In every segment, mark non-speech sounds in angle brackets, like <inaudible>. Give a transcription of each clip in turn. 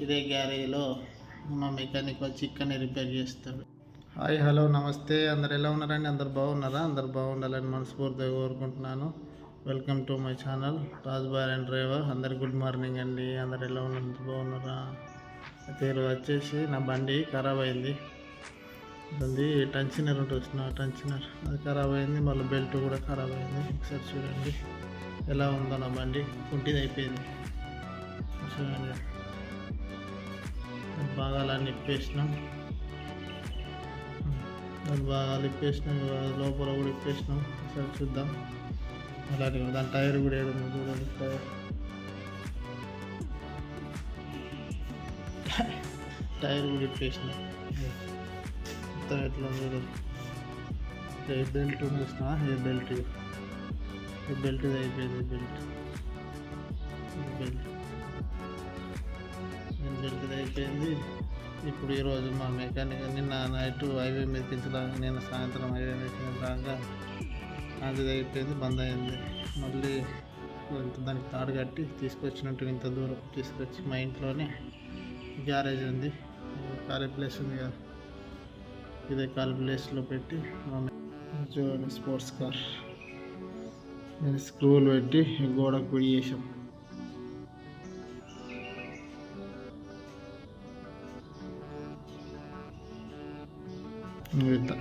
ఇదే గ్యారేజ్లో మా మెకానిక్ వచ్చి ఇక్కడనే రిపేర్ చేస్తాడు. హాయ్ హలో నమస్తే. అందరు ఎలా ఉన్నారండి? అందరు బాగున్నారా? అందరు బాగుండాలని మనస్ఫూర్తిగా కోరుకుంటున్నాను. Welcome to my channel Raj bar and driver అందరు గుడ్ మార్నింగ్ అండి. అందరు ఎలా ఉన్నారు? బాగున్నారా? అయితే ఈరోజు వచ్చేసి నా బండి ఖరాబ్ అయింది. అది టంచినర్ ఉంటుంది వచ్చిన టంచినర్. అది ఖరాబ్ అయింది. మళ్ళీ బెల్ట్ కూడా ఖరాబ్ అయింది. ఒకసారి చూడండి. ఎలా ఉందో నా బండి. కుంటిది అయిపోయింది చూడండి. భాగాలన్నీ ఇప్పేసినాం. దాని భాగాలు ఇప్పేసినాం లోపల కూడా ఇప్పేసినాం. ఒకసారి చూద్దాం. అలాగే దాని టైర్ కూడా ఏడు చూడండి. టైర్ టైర్ కూడా ఇప్పేసినాం. మొత్తం ఎట్లా చూడండి. ఏ బెల్ట్ ఉంది చూసినా ఏ బెల్ట్ ఈ బెల్ట్ అయిపోయింది బెల్ట్. బెల్ట్. అయిపోయింది. ఇప్పుడు ఈరోజు మా మెకానిక్ నిన్న నైట్ హైవే మీద పెంచడానికి నేను సాయంత్రం హైవే మీద పెంచడానికి అది అయిపోయింది బంద్ అయింది. మళ్ళీ దానికి తాడు కట్టి తీసుకొచ్చినట్టు ఇంత దూరం తీసుకొచ్చి మా ఇంట్లోనే గ్యారేజ్ ఉంది. ఖాళీ ప్లేస్ ఉంది కదా. ఇదే ఖాళీ ప్లేస్లో పెట్టి మా స్పోర్ట్స్ కార్ నేను స్క్రూలు పెట్టి గోడకు పొడి చేసాం. ఇంత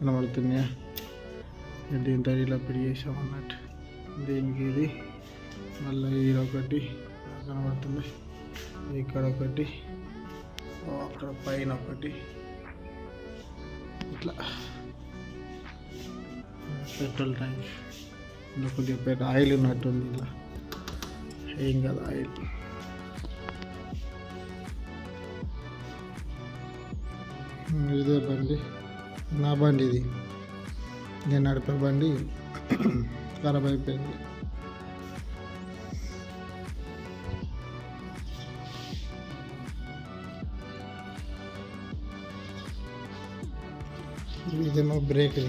కనబడుతున్నాయా దీంతో ఇలా పిడి చేసాం అన్నట్టు. దీనికి ఇది మళ్ళీ ఇది ఒకటి. కనబడుతుంది. ఇక్కడ ఒకటి. అక్కడ పైన ఒకటి. ఇట్లా. Petrol tank. ఇలా కొద్దిగా ఆయిల్ ఉన్నట్టుంది ఇలా ఏం కదా ఆయిల్. ఇదే బండి. నా బండి ఇది. నేను నడిపే బండి <clears throat> ఖరాబ్ అయిపోయింది ఇదేమో బ్రేక్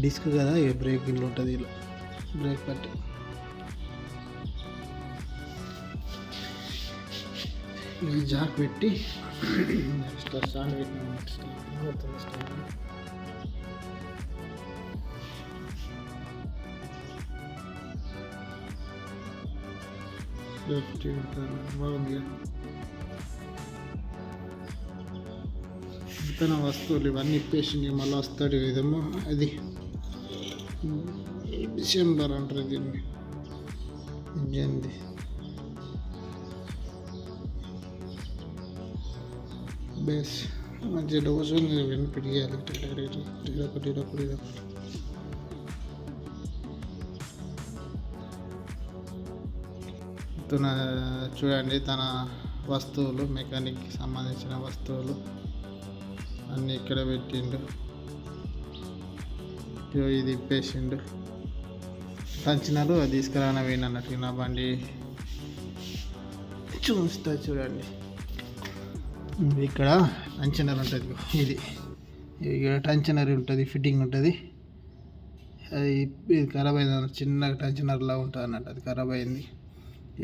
డిస్క్ కదా ఇక బ్రేక్ ఇల్లు ఉంటుంది ఇలా? బ్రేక్ పట్టి. ఇది జాక్ పెట్టి నెక్స్ట్ స్టాండ్ స్టాండ్ బాగుంది ఇతన వస్తువులు ఇవన్నీ ఇప్పేసి మళ్ళీ వస్తాడు ఇదేమో అది. డిసెంబర్ అంటారు దీన్ని. ఇంజన్ది బేస్. మంచి డోస్ ఉంది వినిపిడియాలి ఇదొకటి ఇదొకటి ఇదొకటి తన చూడండి తన వస్తువులు మెకానిక్కి సంబంధించిన వస్తువులు అన్నీ ఇక్కడ పెట్టిండు. ఇది ఇప్పేసిండు. తంచినారు అది తీసుకురాన పోయినట్టు నా బండి. చూస్తా చూడండి. ఇక్కడ టంచనర్ ఉంటుంది. ఇది. ఇక్కడ టంచనర్ ఉంటుంది ఫిట్టింగ్ ఉంటుంది. అది ఇది ఖరాబ్ అయింది చిన్న చిన్నగా టంచనర్లా ఉంటుంది అన్నట్టు అది ఖరాబ్ అయింది.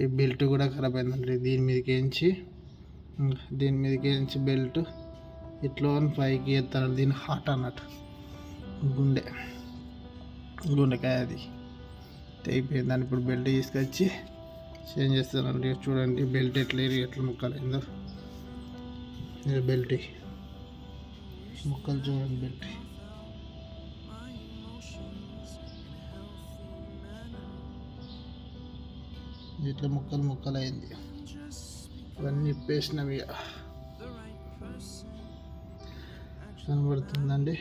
ఈ బెల్ట్ కూడా ఖరాబ్ అయిందంటే దీని మీదకి వేయించి దీని మీదకి వేయించి బెల్ట్ ఇట్లా అని పైకి ఎత్తాను. దీని హాట్ అన్నట్టు. గుండె. గుండెకాయ అది. తెగిపోయింది. దాన్ని ఇప్పుడు బెల్ట్ తీసుకొచ్చి చేంజ్ చేస్తానండి. చూడండి బెల్ట్ ఎట్లా ఎట్లా ముక్కలైందో. ఇది బెల్ట్. ముక్కలు చూడండి బెల్ట్. ఇట్లా ముక్కలు ముక్కలు అయింది ఇవన్నీ ఇప్పేసినవి ఇక. కనబడుతుందండి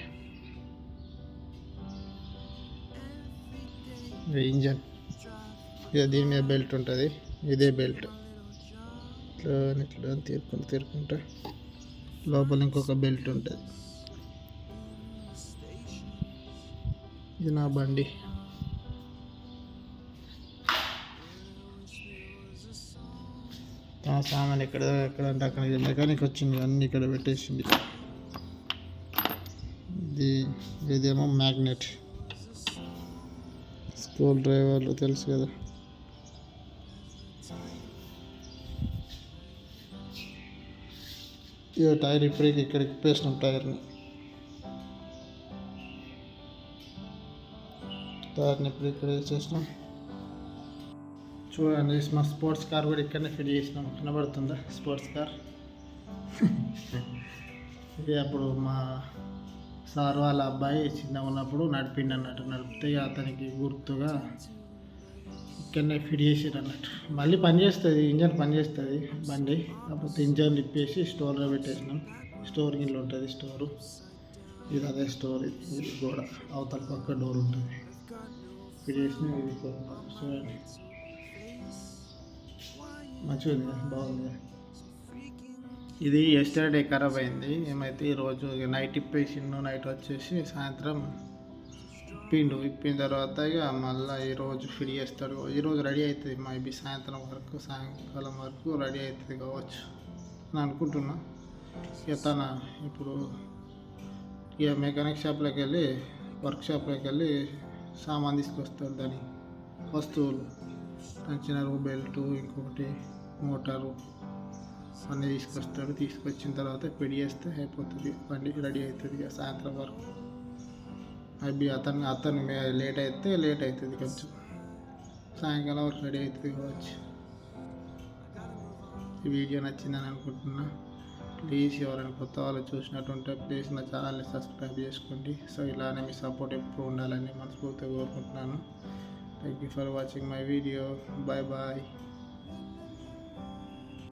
ఇంజన్. ఇక దీని మీద బెల్ట్ ఉంటుంది. ఇదే బెల్ట్. ఇట్లా ఇట్లా తీరుకుంటూ తీరుకుంటా లోపల ఇంకొక బెల్ట్ ఉంటుంది. ఇది నా బండి. తన సామాన్ ఎక్కడ ఎక్కడ అంటే అక్కడ మెకానిక్ వచ్చింది అన్నీ ఇక్కడ పెట్టేసింది. ఇది ఇదేమో మ్యాగ్నెట్. స్కూల్ డ్రైవర్లు తెలుసు కదా. టైర్ ఇప్పటికి ఇక్కడికి ఇప్పేసినాం టైర్ని. టైర్ని ఇప్పుడు ఇక్కడ వేసేసినాం. చూడండి మా స్పోర్ట్స్ కార్ కూడా ఇక్కడనే ఫిట్ చేసినాం. కనబడుతుందా స్పోర్ట్స్ కార్? <laughs> ఇది అప్పుడు మా సార్ వాళ్ళ అబ్బాయి చిన్నగా ఉన్నప్పుడు నడిపిండి అన్నట్టు నడిపితే అతనికి గుర్తుగా ఇక్కడనే ఫిట్ చేసారు అన్నట్టు. మళ్ళీ పని చేస్తుంది ఇంజన్ పని చేస్తుంది బండి. కాకపోతే ఇంజన్ ఇప్పేసి స్టోర్లో పెట్టేసినాం. స్టోర్ గిన్నెలు ఉంటుంది స్టోరు. ఇది అదే స్టోర్ ఇది కూడా గోడ. అవతల పక్క డోర్ ఉంటుంది. ఫిట్ చేసిన ఇది చూడండి. మంచిగా ఉంది బాగుంది ఇది ఎస్టర్డే ఖరాబ్ అయింది. ఏమైతే ఈరోజు నైట్ ఇప్పేసిండు నైట్ వచ్చేసి సాయంత్రం ఇప్పిండు ఇప్పిన తర్వాత ఇక మళ్ళీ ఈరోజు ఫిట్ చేస్తాడు. ఈరోజు రెడీ అవుతుంది మేబీ సాయంత్రం వరకు సాయంకాలం వరకు రెడీ అవుతుంది కావచ్చు అని అనుకుంటున్నా. ఇక తన ఇప్పుడు ఇక మెకానిక్ షాప్లోకి వెళ్ళి వర్క్ షాప్లోకి వెళ్ళి సామాన్ తీసుకొస్తాడు దాని వస్తువులు. టంచినరు బెల్టు ఇంకొకటి మోటారు అన్నీ తీసుకొస్తాడు. తీసుకొచ్చిన తర్వాత పెడి చేస్తే అయిపోతుంది. బండి రెడీ అవుతుంది ఇక సాయంత్రం వరకు. అవి అతను అతను లేట్ అయితే లేట్ అవుతుంది కొంచెం. సాయంకాలం వరకు రెడీ అవుతుంది కావచ్చు. ఈ వీడియో నచ్చిందని అనుకుంటున్నా. ప్లీజ్ ఎవరైనా కొత్త వాళ్ళు చూసినట్టుంటే ప్లీజ్ నా ఛానల్ని సబ్స్క్రైబ్ చేసుకోండి. సో ఇలానే మీ సపోర్ట్ ఎప్పుడు ఉండాలని మనస్ఫూర్తిగా కోరుకుంటున్నాను. Thank you for watching my video bye bye